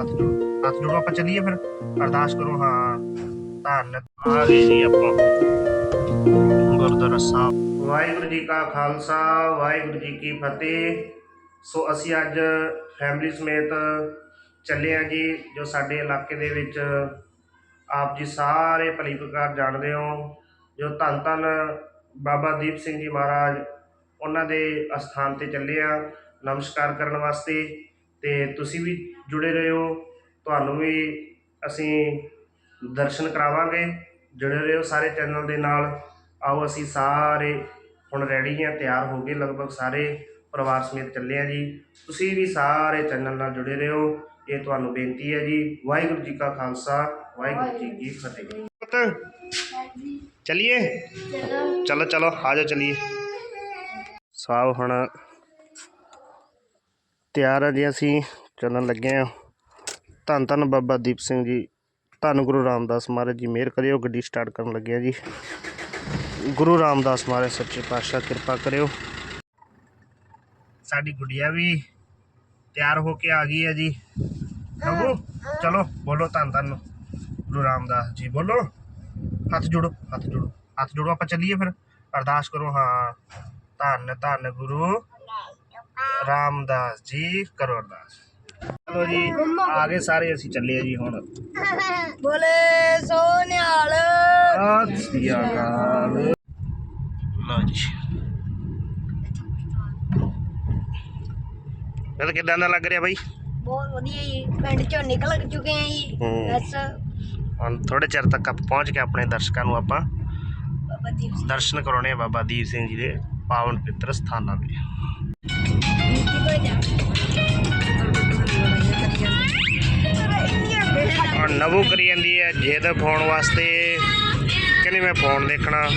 ਹੱਥ ਜੋੜੋ ਹੱਥ ਜੋੜੋ ਆਪਾਂ ਚੱਲੀਏ ਫਿਰ। ਅਰਦਾਸ ਕਰੋ, ਹਾਂ। ਧੰਨ, ਆ ਗਏ ਜੀ ਆਪਾਂ। ਗੁਰਦੁਆਰਾ ਸਾਹਿਬ। ਵਾਹਿਗੁਰੂ ਜੀ ਕਾ ਖਾਲਸਾ, ਵਾਹਿਗੁਰੂ ਜੀ ਕੀ ਫਤਿਹ। ਸੋ ਅਸੀਂ ਅੱਜ ਫੈਮਿਲੀ ਸਮੇਤ ਚੱਲੇ ਆ ਜੀ, ਜੋ ਸਾਡੇ ਇਲਾਕੇ ਦੇ ਵਿੱਚ ਆਪ ਜੀ ਸਾਰੇ ਭਲੀ ਪ੍ਰਕਾਰ ਜਾਣਦੇ ਹੋ। ਜੋ ਧੰਨ ਧੰਨ ਬਾਬਾ ਦੀਪ ਸਿੰਘ ਜੀ ਮਹਾਰਾਜ, ਉਹਨਾਂ ਦੇ ਅਸਥਾਨ ਤੇ ਚੱਲੇ ਆ ਨਮਸਕਾਰ ਕਰਨ ਵਾਸਤੇ। ਤੇ ਤੁਸੀਂ ਵੀ ਜੁੜੇ ਰਹੋ। ਤੁਹਾਨੂੰ ਵੀ ਅਸੀਂ ਦਰਸ਼ਨ ਕਰਾਵਾਂਗੇ। ਜੁੜੇ ਰਹੋ ਸਾਰੇ ਚੈਨਲ ਦੇ ਨਾਲ। ਆਓ ਅਸੀਂ ਸਾਰੇ ਹੁਣ ਰੈਡੀ ਹਾਂ ਤਿਆਰ ਹੋ ਗਏ ਲਗਭਗ ਸਾਰੇ ਪਰਿਵਾਰ ਸਮੇਤ ਚੱਲੇ ਆ ਜੀ। ਤੁਸੀਂ ਵੀ ਸਾਰੇ ਚੈਨਲ ਨਾਲ ਜੁੜੇ ਰਹੋ। ਇਹ ਤੁਹਾਨੂੰ ਬੇਨਤੀ ਹੈ ਜੀ। ਵਾਹਿਗੁਰੂ ਜੀ ਕਾ ਖਾਲਸਾ ਵਾਹਿਗੁਰੂ ਜੀ ਕੀ ਫਤਿਹ। ਚਲਿਏ? ਚਲੋ। ਚਲੋ ਆ ਜਾਓ ਚਲਿਏ। ਸਾਹ ਹੁਣ। ਤਿਆਰ ਆ ਜੀ ਅਸੀਂ, ਚੱਲਣ ਲੱਗੇ ਆ। ਧੰਨ ਧੰਨ ਬਾਬਾ ਦੀਪ ਸਿੰਘ ਜੀ, ਧੰਨ ਗੁਰੂ ਰਾਮਦਾਸ ਮਹਾਰਾਜ ਜੀ, ਮਿਹਰ ਕਰਿਓ, ਗੱਡੀ ਸਟਾਰਟ ਕਰਨ ਲੱਗੇ ਆ ਜੀ। ਗੁਰੂ ਰਾਮਦਾਸ ਮਹਾਰਾਜ, ਸੱਚੇ ਪਾਤਸ਼ਾਹ, ਕਿਰਪਾ ਕਰਿਓ। ਸਾਡੀ ਗੁੱਡੀਆ ਵੀ ਤਿਆਰ ਹੋ ਕੇ ਆ ਗਈ ਹੈ ਜੀ। ਪ੍ਰਭੂ ਚਲੋ, ਬੋਲੋ ਧੰਨ ਧੰਨ ਗੁਰੂ ਰਾਮਦਾਸ ਜੀ, ਬੋਲੋ। ਹੱਥ ਜੋੜੋ ਹੱਥ ਜੋੜੋ ਹੱਥ ਜੋੜੋ, ਆਪਾਂ ਚੱਲੀਏ ਫਿਰ। ਅਰਦਾਸ ਕਰੋ, ਹਾਂ। ਧੰਨ ਧੰਨ ਗੁਰੂ। ਰਾਮਦਾਸ ਜੀ ਕਰੋ ਅਰਦਾਸ ਚਲੋ ਜੀ ਆ ਗਏ ਸਾਰੇ ਅਸੀਂ ਚੱਲੇ ਜੀ ਹੁਣ। ਬੋਲੇ ਸੋਨਿਆਲ। ਸਤਿ ਸ੍ਰੀ ਅਕਾਲ। ਲਓ ਜੀ। ਇਹ ਕਿਦਾਂ ਦਾ ਲੱਗ ਰਿਹਾ ਬਾਈ? ਬਹੁਤ ਵਧੀਆ ਜੀ ਪਿੰਡ ਚੋਂ ਨਿਕਲ ਚੁੱਕੇ ਆ ਜੀ ਹੂੰ। ਬਸ। ਹੁਣ ਥੋੜੇ ਚਿਰ ਤੱਕ ਆਪਾਂ ਪਹੁੰਚ ਕੇ ਆਪਣੇ ਦਰਸ਼ਕਾਂ ਨੂੰ ਆਪਾਂ। ਬਾਬਾ ਦੀਪ ਸਿੰਘ। ਦਰਸ਼ਨ ਕਰਾਉਣੇ ਆ ਬਾਬਾ ਦੀਪ ਸਿੰਘ ਜੀ ਦੇ ਪਾਵਨ ਪਿੱਤਰ ਸਥਾਨਾਂ ਹੁਣ ਨਵੂ ਕਰੀ ਜਾਂਦੀ ਹੈ ਜਿੱਦ ਫੋਨ ਵਾਸਤੇ। ਕਹਿੰਦੀ ਮੈਂ ਫੋਨ ਦੇਖਣਾ।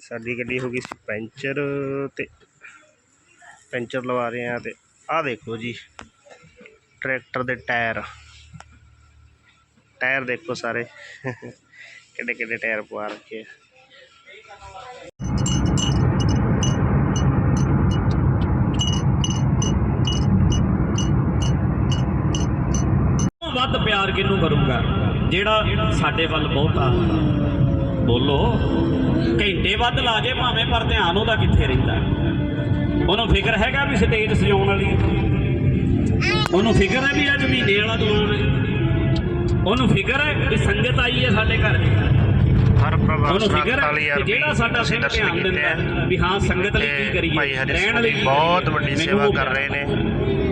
ਸਾਡੀ ਗੱਡੀ ਹੋ ਗਈ ਸੀ ਪੈਂਚਰ ਤੇ ਪੈਂਚਰ ਲਵਾ ਰਹੇ ਆ ਤੇ ਆਹ ਦੇਖੋ ਜੀ, ਟਰੈਕਟਰ ਦੇ ਟਾਇਰ। ਟਾਇਰ ਦੇਖੋ ਸਾਰੇ। ਕਿੱਡੇ ਕਿੱਡੇ ਟਾਇਰ ਪਵਾ ਰੱਖੇ ਆ। ਵੱਧ ਪਿਆਰ ਕਿਹਨੂੰ ਕਰੂੰਗਾ? ਜਿਹੜਾ ਸਾਡੇ ਵੱਲ ਬਹੁਤਾ ਬੋਲੋ। ਘੰਟੇ ਵੱਧ ਲਾ ਜੇ ਭਾਵੇਂ, ਪਰ ਧਿਆਨ ਉਹਦਾ ਕਿੱਥੇ ਰਹਿੰਦਾ? ਉਹਨੂੰ ਫਿਕਰ ਹੈਗਾ ਵੀ ਸਟੇਜ ਸਜਾਉਣ ਵਾਲੀ? ਉਹਨੂੰ ਫਿਕਰ ਹੈ ਵੀ ਅੱਜ ਮਹੀਨੇ ਵਾਲਾ ਦੁਕਾਨ ਉਹਨੂੰ ਫਿਕਰ ਹੈ ਵੀ ਸੰਗਤ ਆਈ ਹੈ ਸਾਡੇ ਘਰ ਹਰ ਪ੍ਰਭਾਵ ਉਹਨੂੰ ਫਿਕਰ ਹੈ 47000 ਕਿ ਜਿਹੜਾ ਸਾਡਾ ਸਿੰਘ ਧਿਆਨ ਦਿੰਦਾ ਵੀ ਹਾਂ ਸੰਗਤ ਲਈ ਕੀ ਕਰੀਏ? ਭਾਈ ਹਰੀ ਸਿੰਘ ਲਈ ਜੀ ਕੀ ਬਹੁਤ। ਵੱਡੀ ਸੇਵਾ ਕਰ ਰਹੇ ਨੇ।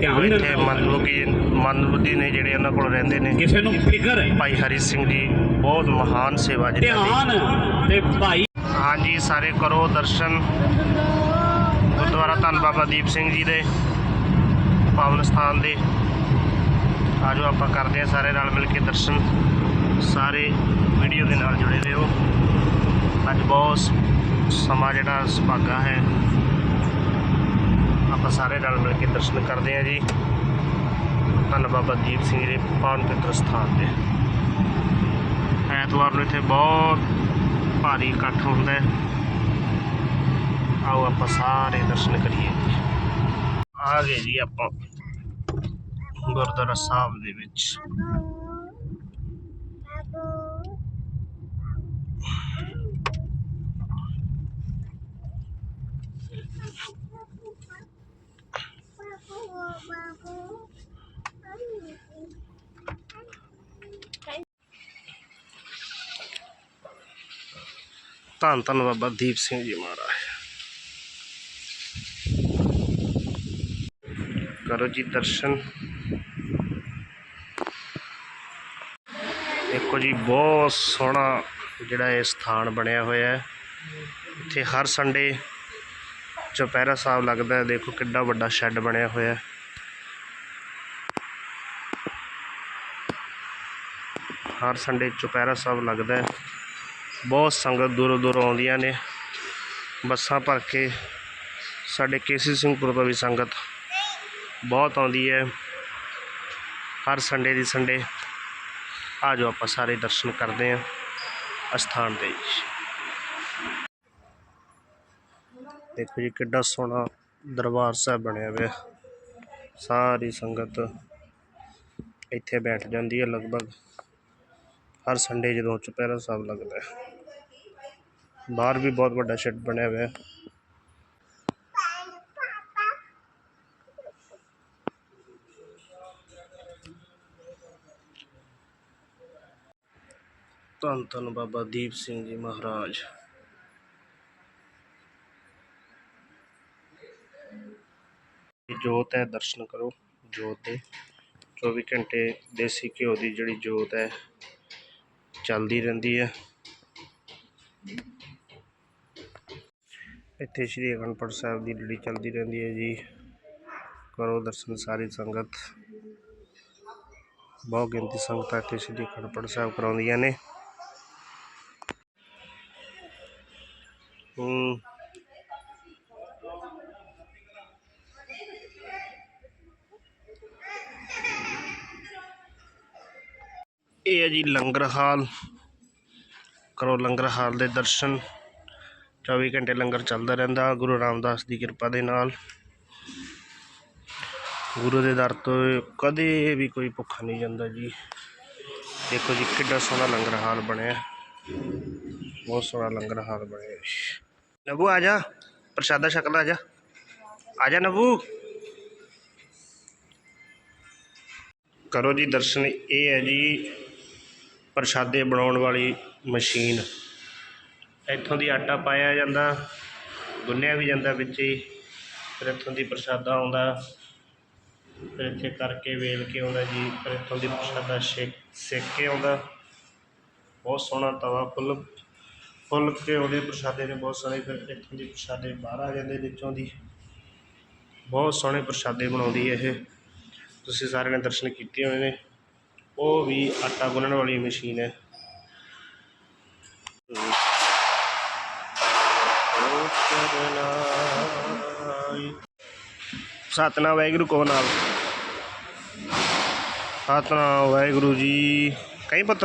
ਧਿਆਨ ਇੱਥੇ ਦਿੰਦਾ। ਮੰਨ ਕਿ ਮੰਨਬੁੱਧੀ ਨੇ ਜਿਹੜੇ ਉਹਨਾਂ ਕੋਲ ਰਹਿੰਦੇ ਨੇ। ਕਿਸੇ ਨੂੰ ਫਿਕਰ ਹੈ। ਭਾਈ ਹਰੀ ਸਿੰਘ ਜੀ ਬਹੁਤ ਮਹਾਨ ਸੇਵਾ ਦੀ। ਧਿਆਨ ਤੇ ਭਾਈ ਹਾਂਜੀ ਸਾਰੇ ਕਰੋ ਦਰਸ਼ਨ। ਗੁਰਦੁਆਰਾ ਧੰਨ ਬਾਬਾ ਦੀਪ ਸਿੰਘ ਜੀ ਦੇ ਪਾਵਨ ਸਥਾਨ ਦੇ। ਆਜੋ ਆਪਾਂ ਕਰਦੇ ਹਾਂ ਸਾਰੇ ਨਾਲ ਮਿਲ ਕੇ ਦਰਸ਼ਨ। ਸਾਰੇ ਵੀਡੀਓ ਦੇ ਨਾਲ ਜੁੜੇ ਰਹੋ। ਅੱਜ ਬਹੁਤ ਸਮਾਂ ਜਿਹੜਾ ਸੁਭਾਗਾ ਹੈ। ਆਪਾਂ ਸਾਰੇ ਨਾਲ ਮਿਲ ਕੇ ਦਰਸ਼ਨ ਕਰਦੇ ਹਾਂ ਜੀ। ਧੰਨ ਬਾਬਾ ਦੀਪ ਸਿੰਘ ਜੀ ਦੇ ਪਾਵਨ ਪਵਿੱਤਰ ਸਥਾਨ 'ਤੇ। ਐਤਵਾਰ ਨੂੰ ਇੱਥੇ ਬਹੁਤ ਭਾਰੀ ਇਕੱਠ ਹੁੰਦਾ ਹੈ। ਆਓ ਆਪਾਂ ਸਾਰੇ ਦਰਸ਼ਨ ਕਰੀਏ ਆ ਗਏ ਜੀ ਆਪਾਂ। ਗੁਰਦੁਆਰਾ ਸਾਹਿਬ ਦੇ ਵਿੱਚ। ਧੰਨ ਧੰਨ ਬਾਬਾ ਦੀਪ ਸਿੰਘ ਜੀ ਮਹਾਰਾਜ। ਕਰੋ ਜੀ ਦਰਸ਼ਨ। ਦੇਖੋ ਜੀ, ਬਹੁਤ ਸੋਹਣਾ ਜਿਹੜਾ ਇਹ ਸਥਾਨ ਬਣਿਆ ਹੋਇਆ ਹੈ। ਇੱਥੇ ਹਰ ਸੰਡੇ ਚੁਪਹਿਰਾ ਸਾਹਿਬ ਲੱਗਦਾ ਹੈ। ਦੇਖੋ ਕਿੱਡਾ ਵੱਡਾ ਸ਼ੈੱਡ ਬਣਿਆ ਹੋਇਆ ਹੈ। ਹਰ ਸੰਡੇ ਚੁਪਹਿਰਾ ਸਾਹਿਬ ਲੱਗਦਾ ਹੈ। ਬਹੁਤ ਸੰਗਤ ਦੂਰੋਂ ਦੂਰੋਂ ਆਉਂਦੀਆਂ ਨੇ। ਬੱਸਾਂ ਭਰ ਕੇ ਸਾਡੇ ਕੇਸੀ ਸਿੰਘਪੁਰ ਤੋਂ ਵੀ ਸੰਗਤ ਬਹੁਤ ਆਉਂਦੀ ਹੈ। ਹਰ ਸੰਡੇ ਦੀ ਸੰਡੇ ਆ ਜਾਓ ਆਪਾਂ ਸਾਰੇ ਦਰਸ਼ਨ ਕਰਦੇ ਹਾਂ ਅਸਥਾਨ ਤੇ ਦੇਖੋ ਜੀ ਕਿੱਡਾ ਸੋਹਣਾ ਦਰਬਾਰ ਸਾਹਿਬ ਬਣਿਆ ਹੋਇਆ। ਸਾਰੀ ਸੰਗਤ ਇੱਥੇ ਬੈਠ ਜਾਂਦੀ ਹੈ ਲਗਭਗ। ਹਰ ਸੰਡੇ ਜਦੋਂ ਚੁਪਹਿਰਾ ਸਾਹਿਬ ਲੱਗਦਾ ਹੈ। ਬਾਹਰ ਵੀ ਬਹੁਤ ਵੱਡਾ ਸ਼ੈੱਡ ਬਣਿਆ ਹੋਇਆ। ਹੈ ਧੰਨ ਧੰਨ ਬਾਬਾ ਦੀਪ ਸਿੰਘ ਜੀ ਮਹਾਰਾਜ। ਜੋਤ ਹੈ, ਦਰਸ਼ਨ ਕਰੋ ਜੋਤ ਦੇ। 24 ਘੰਟੇ ਦੇਸੀ ਘਿਓ ਦੀ ਜਿਹੜੀ ਜੋਤ ਹੈ, ਚੱਲਦੀ ਰਹਿੰਦੀ ਹੈ। ਇੱਥੇ ਸ਼੍ਰੀ ਅਖੰਡਪੁਰ ਸਾਹਿਬ ਦੀ ਲੜੀ ਚੱਲਦੀ ਰਹਿੰਦੀ ਹੈ ਜੀ। ਕਰੋ ਦਰਸ਼ਨ ਸਾਰੀ ਸੰਗਤ। ਬਹੁਤ ਗਿਣਤੀ ਸੰਗਤਾਂ ਇੱਥੇ ਸ਼੍ਰੀ ਅਖੰਡਪੁਰ ਸਾਹਿਬ ਕਰਾਉਂਦੀਆਂ ਨੇ। ਹੂੰ। ਇਹ ਹੈ ਜੀ ਲੰਗਰ ਹਾਲ। ਕਰੋ ਲੰਗਰ ਹਾਲ ਦੇ ਦਰਸ਼ਨ। 24 ਘੰਟੇ ਲੰਗਰ ਚੱਲਦਾ ਰਹਿੰਦਾ। ਗੁਰੂ ਰਾਮਦਾਸ ਦੀ ਕਿਰਪਾ ਦੇ ਨਾਲ। ਗੁਰੂ ਦੇ ਦਰ ਤੋਂ ਕਦੇ ਵੀ ਕੋਈ ਭੁੱਖਾ ਨਹੀਂ ਜਾਂਦਾ ਜੀ। ਦੇਖੋ ਜੀ, ਕਿੱਡਾ ਸੋਹਣਾ ਲੰਗਰ ਹਾਲ ਬਣਿਆ। ਬਹੁਤ ਸੋਹਣਾ ਲੰਗਰ ਹਾਲ ਬਣਿਆ ਨਬੂ, ਆ ਜਾ। ਪ੍ਰਸ਼ਾਦਾ ਸ਼ਕਲ ਆ ਜਾ। ਆ ਜਾ ਨਬੂ। ਕਰੋ ਜੀ ਦਰਸ਼ਨ, ਇਹ ਹੈ ਜੀ ਪ੍ਰਸ਼ਾਦੇ ਬਣਾਉਣ ਵਾਲੀ ਮਸ਼ੀਨ। ਇੱਥੋਂ ਦੀ ਆਟਾ ਪਾਇਆ ਜਾਂਦਾ, ਗੁੰਨਿਆ ਵੀ ਜਾਂਦਾ ਵਿੱਚ ਹੀ, ਫਿਰ ਇੱਥੋਂ ਦੀ ਪ੍ਰਸ਼ਾਦਾ ਆਉਂਦਾ। ਫਿਰ ਇੱਥੇ ਕਰਕੇ ਵੇਲ ਕੇ ਆਉਂਦਾ ਜੀ, ਫਿਰ ਇੱਥੋਂ ਦੀ ਪ੍ਰਸ਼ਾਦਾ ਸੇਕ ਸੇਕ ਕੇ ਆਉਂਦਾ। ਬਹੁਤ ਸੋਹਣਾ ਤਵਾ ਫੁੱਲ ਫੁੱਲ ਕੇ ਉਹਦੇ ਪ੍ਰਸ਼ਾਦੇ ਨੇ ਬਹੁਤ ਸਾਰੇ ਫਿਰ ਇੱਥੋਂ ਦੇ ਪ੍ਰਸ਼ਾਦੇ ਬਾਹਰ ਆ ਜਾਂਦੇ ਵਿੱਚੋਂ ਦੀ। ਬਹੁਤ ਸੋਹਣੇ ਪ੍ਰਸ਼ਾਦੇ ਬਣਾਉਂਦੀ ਹੈ ਇਹ। ਤੁਸੀਂ ਸਾਰਿਆਂ ਨੇ ਦਰਸ਼ਨ ਕੀਤੇ ਹੋਏ ਨੇ। ਉਹ ਵੀ ਆਟਾ ਗੁੰਨਣ ਵਾਲੀ ਮਸ਼ੀਨ ਹੈ। ਸਤਨਾਮ ਵਾਹਿਗੁਰੂ ਕੋ ਨਾਲ ਸਤਨਾਮ ਵਾਹਿਗੁਰੂ ਜੀ। ਕਈ ਪੁੱਤ,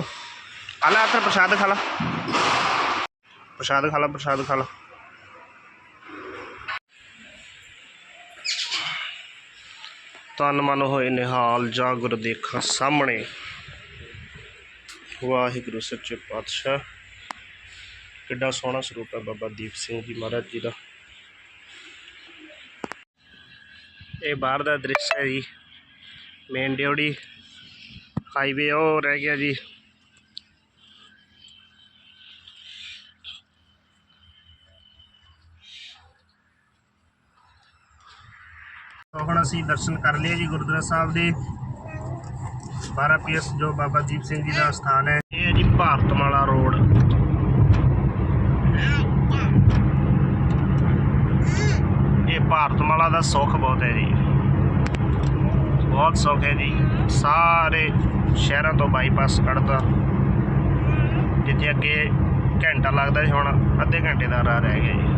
ਆ ਲੈ ਆਤਰ ਪ੍ਰਸ਼ਾਦ ਖਾ ਲਾ। ਪ੍ਰਸ਼ਾਦ ਖਾ ਲਾ, ਪ੍ਰਸ਼ਾਦ ਖਾ ਲਾ। ਤਨ ਮਨ ਹੋਏ ਨਿਹਾਲ, ਜਾ ਗੁਰ ਦੇਖਾਂ ਸਾਹਮਣੇ। ਵਾਹਿਗੁਰੂ ਸੱਚੇ ਪਾਤਸ਼ਾਹ, ਕਿੱਡਾ ਸੋਹਣਾ ਸਰੂਪ ਹੈ ਬਾਬਾ ਦੀਪ ਸਿੰਘ ਜੀ ਮਹਾਰਾਜ ਜੀ ਦਾ। ਇਹ ਬਾਹਰ ਦਾ ਦ੍ਰਿਸ਼ ਹੈ ਜੀ ਮੇਨ ਡਿਊਟੀ ਹਾਈਵੇ ਉਹ ਰਹਿ ਗਿਆ ਜੀ। ਤਾਂ ਹੁਣ ਅਸੀਂ ਦਰਸ਼ਨ ਕਰ ਲਏ ਜੀ ਗੁਰਦੁਆਰਾ ਸਾਹਿਬ ਦੇ। 12 ਪੀਐਸ ਜੋ ਬਾਬਾ ਦੀਪ ਸਿੰਘ ਜੀ ਦਾ ਸਥਾਨ ਹੈ। ਇਹ ਹੈ ਜੀ ਭਾਰਤਮਾਲਾ ਰੋਡ। ਇਹ ਭਾਰਤਮਾਲਾ ਦਾ ਸੁੱਖ ਬਹੁਤ ਹੈ ਜੀ। ਬਹੁਤ ਸੁੱਖ ਹੈ ਜੀ। ਸਾਰੇ ਸ਼ਹਿਰਾਂ ਤੋਂ ਬਾਈਪਾਸ ਕੱਢਦਾ ਜਿੱਥੇ ਅੱਗੇ ਘੰਟਾ ਲੱਗਦਾ ਸੀ, ਹੁਣ ਅੱਧੇ ਘੰਟੇ ਦਾ ਰਾਹ ਰਹਿ ਗਿਆ ਜੀ।